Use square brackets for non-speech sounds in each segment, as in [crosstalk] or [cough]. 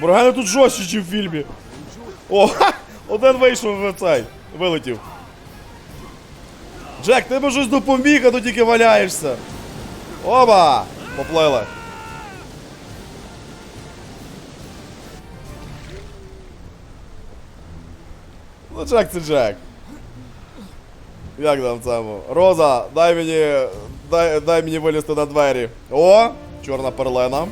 Бургани тут жорстче, ніж в фільмі. О, ха! Один вийшов в цей. Вилетів. Джек, ти би щось допоміг, а то тільки валяєшся. Оба! Поплили. Ну, Джек це Джек. Як там цьому? Роза, дай мені. Дай, дай мені вилізти на двері. О! Чорна перлена.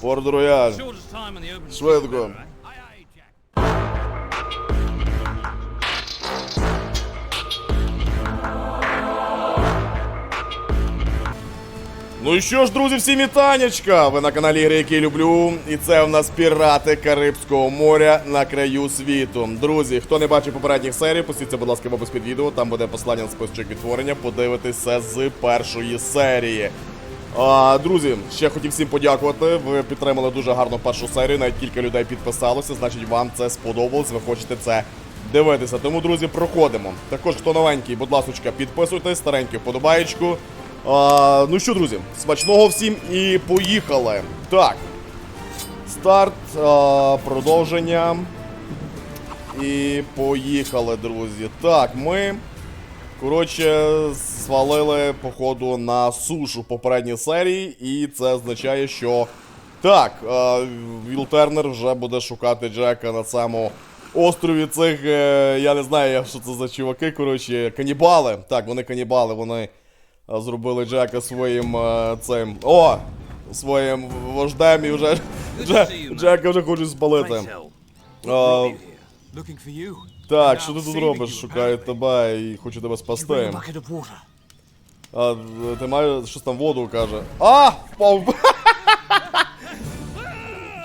Порт Рояль. Швидко. Ну і що ж, друзі, всім вітанечка! Ви на каналі Ігри, які люблю. І це в нас пірати Карибського моря на краю світу. Друзі, хто не бачив попередніх серій, пустіться, будь ласка, в опис під відео. Там буде послання на списочок відтворення. Подивитися з першої серії. Друзі, ще хотів всім подякувати. Ви підтримали дуже гарно першу серію. Навіть кілька людей підписалося. Значить, вам це сподобалось. Ви хочете це дивитися. Тому, друзі, проходимо. Також, хто новенький, будь ласка, підписуйтесь, старенький вподобаєчку. А, ну що, друзі, смачного всім і поїхали. Так. Старт, а, продовження. І поїхали, друзі. Так, ми. Коротше, свалили, походу, на сушу попередній серії, і це означає, що. Так, е, Віл Тернер вже буде шукати Джека на цьому острові цих. е, я не знаю, що це за чуваки, коротше, канібали. Так, вони канібали, вони е, зробили Джека своїм е, цим. О! Своїм вождем і вже. Джека вже хочуть спалити. Pray так, що ти тут робиш? Шукаю тебе і хочу тебе bring спасти. А, ти маєш щось там воду каже. А! Впав. [laughs]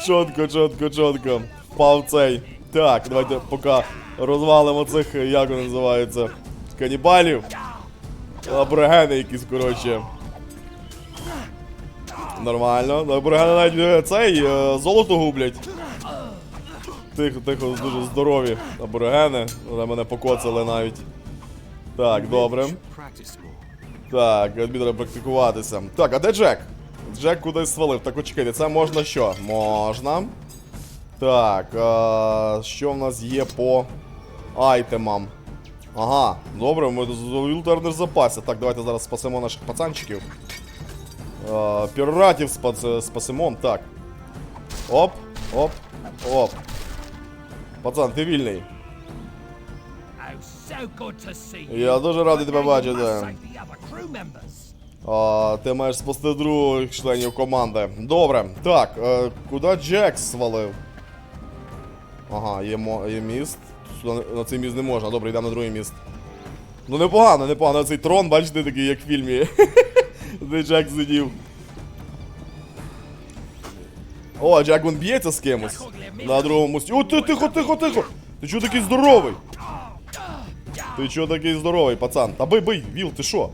чотко, чотко, чотко. Впав цей. Так, давайте поки розвалимо цих, як вони називаються, канібалів. Аборигени якісь, коротше. Нормально. Аборигени навіть е, цей е, золото гублять. Тихо, тихо, дуже здорові аборигени. Вони мене покоцали навіть. Так, добре. Так, тобі треба практикуватися. Так, а де Джек? Джек кудись свалив. Так, от чекайте, це можна що? Можна. Так, а, що в нас є по айтемам? Ага, добре, ми Вілтернер запасі. Так, давайте зараз спасемо наших пацанчиків. А, піратів спац... спасемо. Так. Оп, оп, оп. Пацан, ти вільний. Я дуже радий тебе бачити. А, ти маєш спасти других членів команди. Добре. Так, е, куди Джек свалив? Ага, є, є міст. Сюди на цей міст не можна. Добре, йдемо на другий міст. Ну непогано, непогано. Цей трон, бачите, такий, як в фільмі. [laughs] Де Джек сидів. О, Джек він б'ється з кимось. На другому мості. О, ти, тихо, тихо, тихо! Ти чого такий здоровий? Ти чого такий здоровий, пацан? Та бий, бий, Віл, ти що?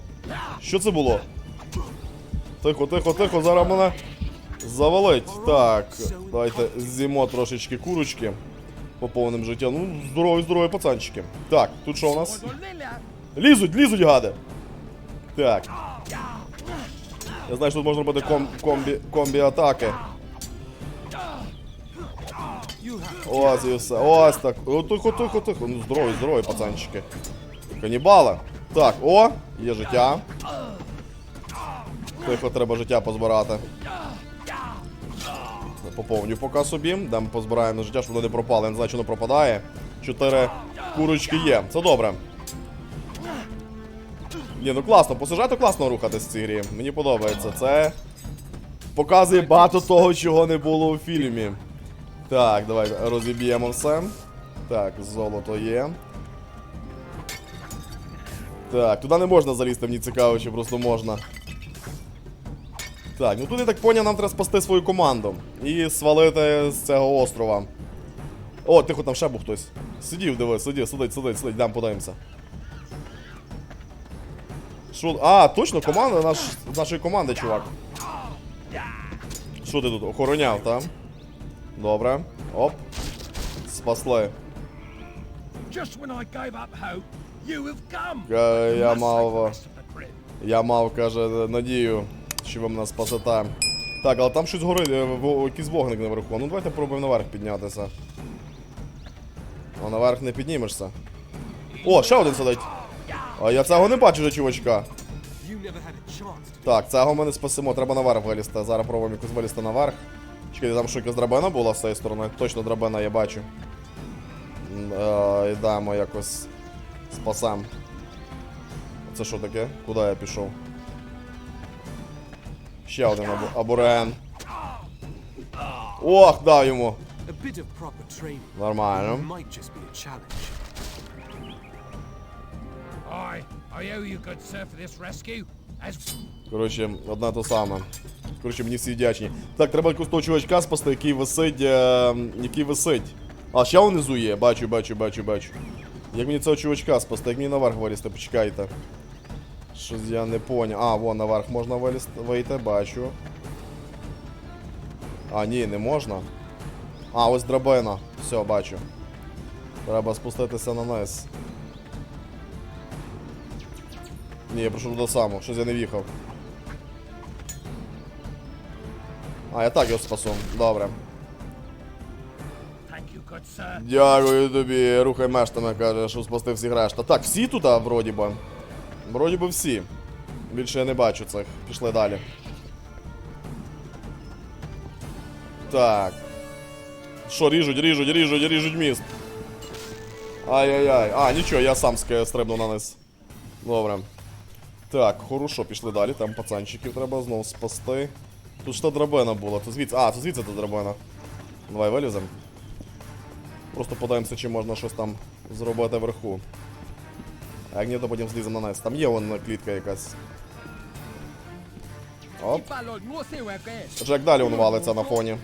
Що це було? Тихо, тихо, тихо, зараз мене завалить. Так, давайте з'їмо трошечки курочки. Поповним життя. Ну, здорові, здорові пацанчики. Так, тут що у нас? Лізуть, лізуть, гади. Так. Я знаю, що тут можна робити ком комбі, комбі атаки. Ось і все. Ось так. Тихо, тихо, тихо. Ну, здорові, здорові пацанчики. Канібали. Так, о, є життя. Тихо, треба життя позбирати. Поповню поки собі. Дам позбираємо життя, щоб воно не пропало. Я не знаю, чи воно пропадає. Чотири курочки є. Це добре. Ні, ну класно, по сюжету класно рухатись в цій грі. Мені подобається. Це показує багато того, чого не було у фільмі. Так, давай розіб'ємо все. Так, золото є. Так, туди не можна залізти, мені цікаво, чи просто можна. Так, ну тут я так поняв, нам треба спасти свою команду. І свалити з цього острова. О, тихо, там ще був хтось. Сидів, диви, сидів, сидить, сидить, сидить, дам подивимося. Що? А, точно, команда наш, нашої команди, чувак. Що ти тут? Охороняв, так? Добре. Оп. Спасли. Е, я мав, е. Я мав, каже, надію, що ви мене спасете. Так, але там щось горить, е, якийсь вогник наверху. Ну давайте пробуємо наверх піднятися. А наверх не піднімешся. О, ще один сидить. А я цього не бачу вже, чувачка. Так, цього ми не спасемо, треба наверх вилізти. Зараз пробуємо якось вилізти наверх. Чекайте, там що якась драбина була з цієї сторони. Точно драбина я бачу. Е, Йдемо якось спасем. Це що таке? Куди я пішов? Ще один або- аборен. Ох, дав йому. Нормально. I, I owe you, good sir, for this rescue. Коротше, одна то саме. Коротше, мені всі вдячні. Так, треба якогось того чувачка спасти, який висить. Е, який висить. А, ще внизу є, бачу, бачу, бачу, бачу. Як мені цього чувачка спасти, як мені наверх вилізти, почекайте. Щось я не поняв. А, вон наверх можна вилізти, вийти, бачу. А, ні, не можна. А, ось драбина. Все, бачу. Треба спуститися на низ. Ні, я прошу туди само, щось я не в'їхав. А, я так його спасу. Добре. Дякую тобі, рухай мештами, каже, що спасти всіх решта. Так, всі тут, вроді би. Вроді би всі. Більше я не бачу цих. Пішли далі. Так. Що, ріжуть, ріжуть, ріжуть, ріжуть міст. Ай-яй-яй. А, нічого, я сам стрибнув на низ. Добре. Так, хорошо, пішли далі. Там пацанчиків треба знову спасти. Тут ж та драбина була. Тут звідси. А, тут звідси та драбина. Давай вилізем. Просто подивимося, чи можна щось там зробити вверху. А як ні, то потім зліземо на низ. Там є вон клітка якась. Оп. Джек далі він валиться на фоні.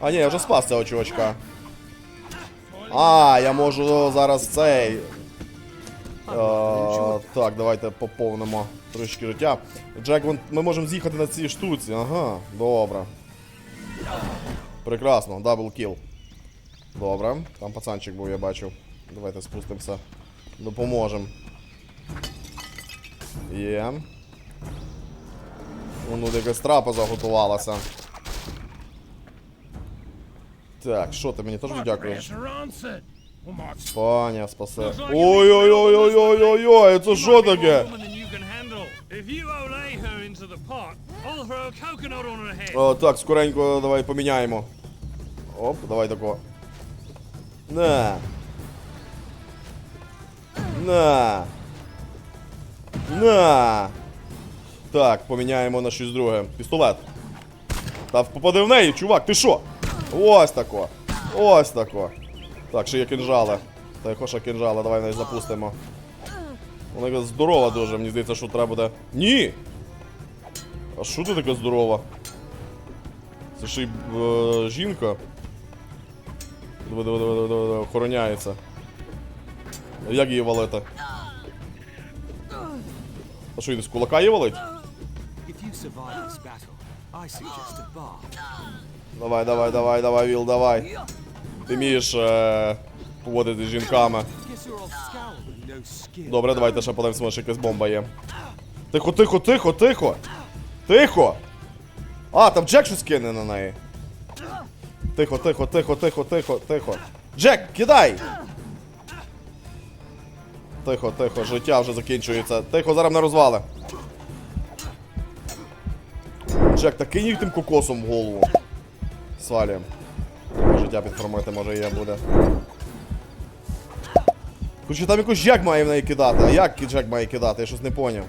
А ні, я вже спас цього чувачка. А, я можу зараз цей. Е, так, давайте поповнимо трошки життя. Джек, ми можемо з'їхати на цій штуці. Ага, добре. Прекрасно, дабл кіл. Добре, там пацанчик був, я бачив. Давайте спустимося. Допоможемо. Є. Воно якась трапа заготувалася. Так, що ти мені теж дякуєш? Паня, спасе. Ой-ой-ой-ой-ой-ой, це що таке? О, так, скоренько давай поміняємо. Оп, давай тако. На. На. На. Так, поміняємо на щось друге. Пістолет. Та попади в неї, чувак, ти що? Ось тако. Ось тако. Так, ще є кинжали. Та хоша кинжала, давай навіть запустимо. Вона здорова дуже, мені здається, що треба буде. Ні! А що ти така здорова? Це ще й е, жінка. Диви, диви, диви, диви, диви, охороняється. Як її валити? А що, він з кулака її валить? Давай, давай, давай, давай, Віл, давай. Ти вмієш е, поводити з жінками. Добре, давайте ще подивимося, може якась бомба є. Тихо, тихо, тихо, тихо! Тихо! А, там Джек щось кине на неї. Тихо, тихо, тихо, тихо, тихо, тихо. Джек, кидай! Тихо, тихо, життя вже закінчується. Тихо, зараз не розвали. Джек, та кинь їх тим кокосом в голову. Свалюємо. Життя підформити, може я буде. Короче, там якось Джек має в неї кидати. А як Джек має кидати? Я щось не поняв.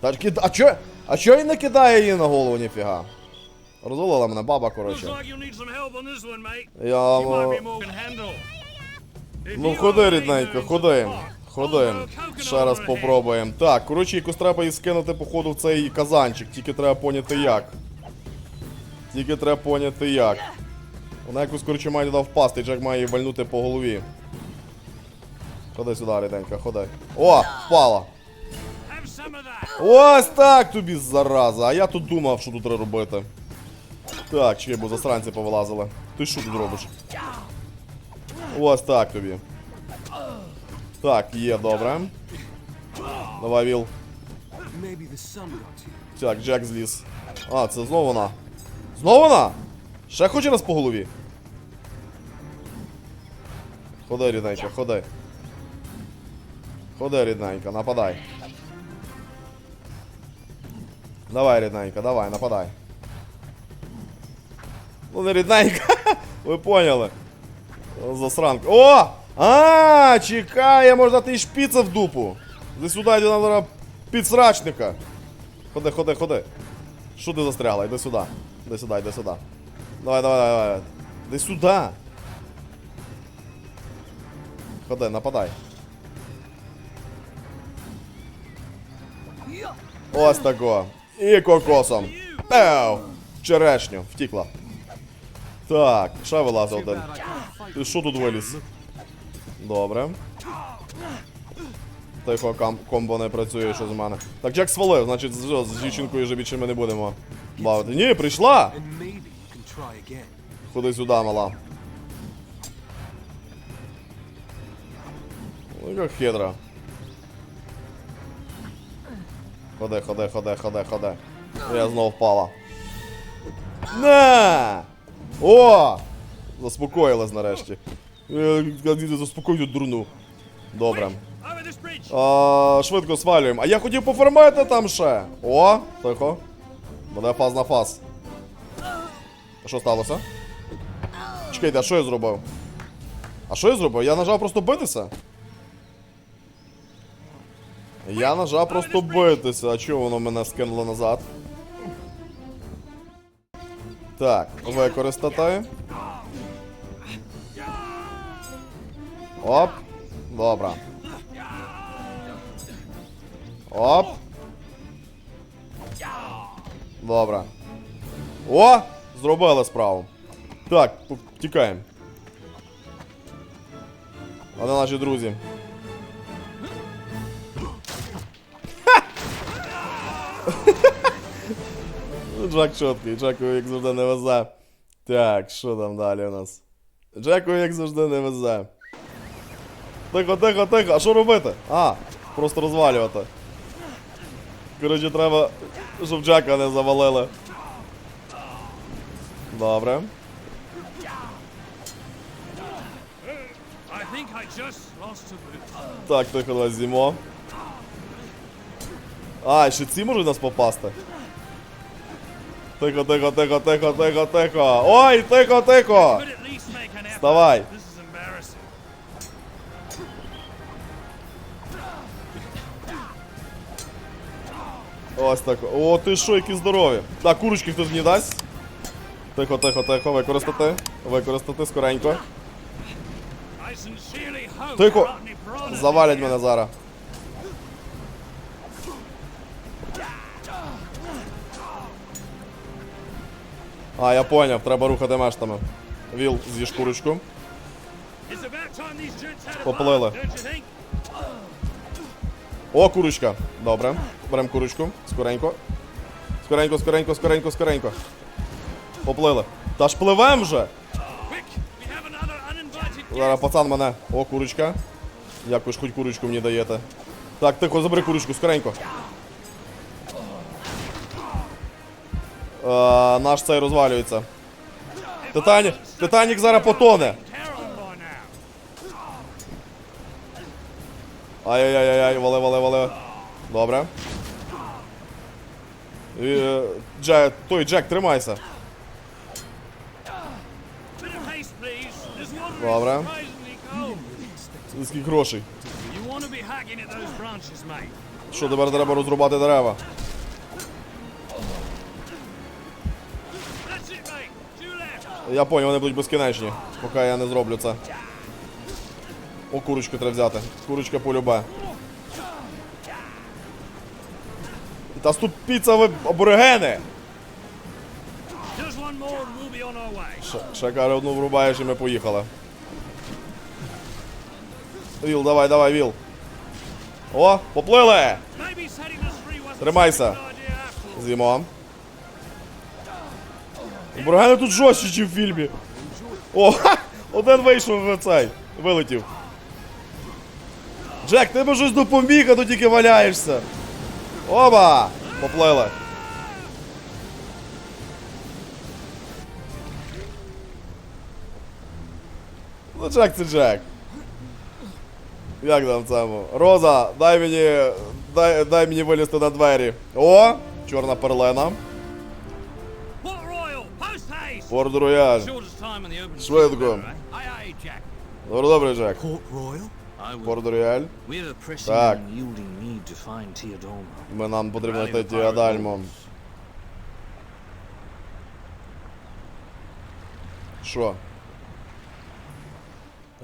Та ж кид... А чо? А чо він не кидає її на голову, ніфіга? Розвалила мене баба, коротше. Я... Ну you ходи, рідненько, ходи. The pot, Ходи. I'll throw a coconut Ще раз попробуємо. Так, коротше, якось треба її скинути, походу, в цей казанчик. Тільки треба поняти як. Тільки треба поняти як. Вона якось, коротше, має туди впасти, і Джек має її вальнути по голові. Ходи сюди, ріденька, ходи. О, впала. Ось так тобі, зараза. А я тут думав, що тут треба робити. Так, чекай, бо засранці повилазили. Ти що тут робиш? Ось так тобі. Так, є, добре. Давай. Так, Джек зліз. А, це знову вона. Знову вона? Ще хоч раз по голові. Ходи, рідненька, ходи. Ходи, рідненька, нападай. Давай, рідненька, давай, нападай. Ну не рідненька. [laughs] Ви поняли. Засранка. О! А, чекає, можна ти шпіца в дупу. Десь сюди нам зараз підсрачника. Ходи, ходи, ходи. Що ти застряла? Іди сюди. Іди сюди, іди сюди. Давай, давай, давай. Іди сюди. Ходи, нападай. Ось тако. І кокосом. Пеу! Черешню. Втікла. Так, ще вилазив один. Ти що тут виліз? Добре. Тихо, комбо не працює, що з мене. Так, Джек свалив, значить з, з дівчинкою вже більше не будемо бавити. Ні, прийшла! Ходи сюди, мала. Ну, як хитра. Ходи, ходи, ходи, ходи, ходи. Я знов впала. На! О! Заспокоїлась нарешті. Заспокойте дурну. Добре. А, швидко свалюємо. А я хотів пофармити там ще. О, тихо. Буде фаз на фаз. А що сталося? Чекайте, а що я зробив? А що я зробив? Я нажав просто битися? Я нажав просто битися. А чого воно мене скинуло назад? Так, використати. Оп. Добре. Оп. Добре. О! Зробили справу. Так, тікаємо. А наші друзі? Ха! [laughs] Джек чіткий, Джеку як завжди не везе. Так, що там далі у нас? Джеку як завжди не везе. Тихо, тихо, тихо. А що робити? А, просто розвалювати. Коротше, треба, щоб Джека не завалили. Добре. Так, тихо, давай з'їмо. А, ще ці можуть нас попасти. Тихо, тихо, тихо, тихо, тихо, тихо. Ой, тихо, тихо! Вставай. Ось так. О, ти що, які здорові. Так, курочки хтось мені дасть. Тихо, тихо, тихо, використати. Використати скоренько. Тихо. Завалять мене зараз. А, я поняв, треба рухати мештами. Віл, з'їж курочку. Поплили. О, курочка. Добре. Беремо курочку. Скоренько. Скоренько, скоренько, скоренько, скоренько. Поплили. Та ж пливем вже. Зараз пацан мене. О, курочка. Як хоч курочку мені даєте. Так, тихо, забери курочку, скоренько. Е, наш цей розвалюється. Титанік, Титанік зараз потоне. Ай-яй-яй-яй, вали, вали, вали. Добре. І, е, Джек, той Джек, тримайся. Добре. Скільки грошей. Що тепер треба розрубати дерева? Я поняв, вони будуть безкінечні, поки я не зроблю це. О, курочку треба взяти. Курочка полюбе. Та ступіться ви аборигени! Ще, одну врубаєш і ми поїхали. Віл, давай, давай, Віл. О, поплили! Тримайся. З'їмо. Бургани тут жорстче, ніж в фільмі. О, ха! Один вийшов в цей. Вилетів. Джек, ти би щось допоміг, а то тільки валяєшся. Оба! Поплили. Ну, Джек це Джек. Як там цьому? Роза, дай мені. Дай, дай мені вилізти на двері. О! Чорна перлена. Haste! Рояль. Швидко. Добре, добре, Джек. Форд Рояль. Так. Ми нам потрібно знайти lords. Що?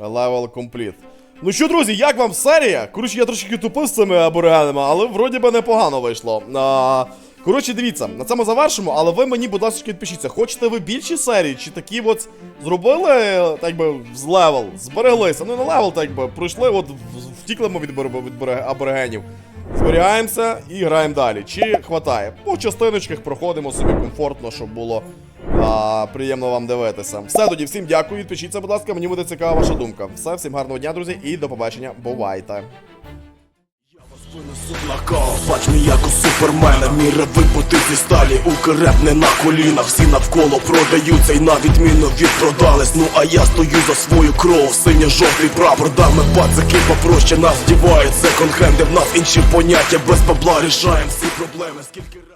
Level complete. Ну що, друзі, як вам серія? Коротше, я трошки тупив з цими аборигенами, але вроді би непогано вийшло. А, коротше, дивіться, на цьому завершимо, але ви мені, будь ласка, підпишіться. Хочете ви більші серії, чи такі от зробили, так би, з левел, збереглися. Ну, не левел, так би, пройшли, от втікли ми від, від аборигенів. Зберігаємося і граємо далі. Чи хватає? По частиночках проходимо собі комфортно, щоб було а, приємно вам дивитися. Все тоді, всім дякую. Відпишіться, будь ласка, мені буде цікава ваша думка. Все, всім гарного дня, друзі, і до побачення. Бувайте. Бач мій як у супермена. Міра вибути зі сталі, укрепне на колінах. Всі навколо продаються. І на відміну відпродались. Ну а я стою за свою кров, синьо-жовтий прапор. Дами пацаки попроще. Нас дівають секонд-хенди В нас інші поняття, без бабла рішаємо всі проблеми. Скільки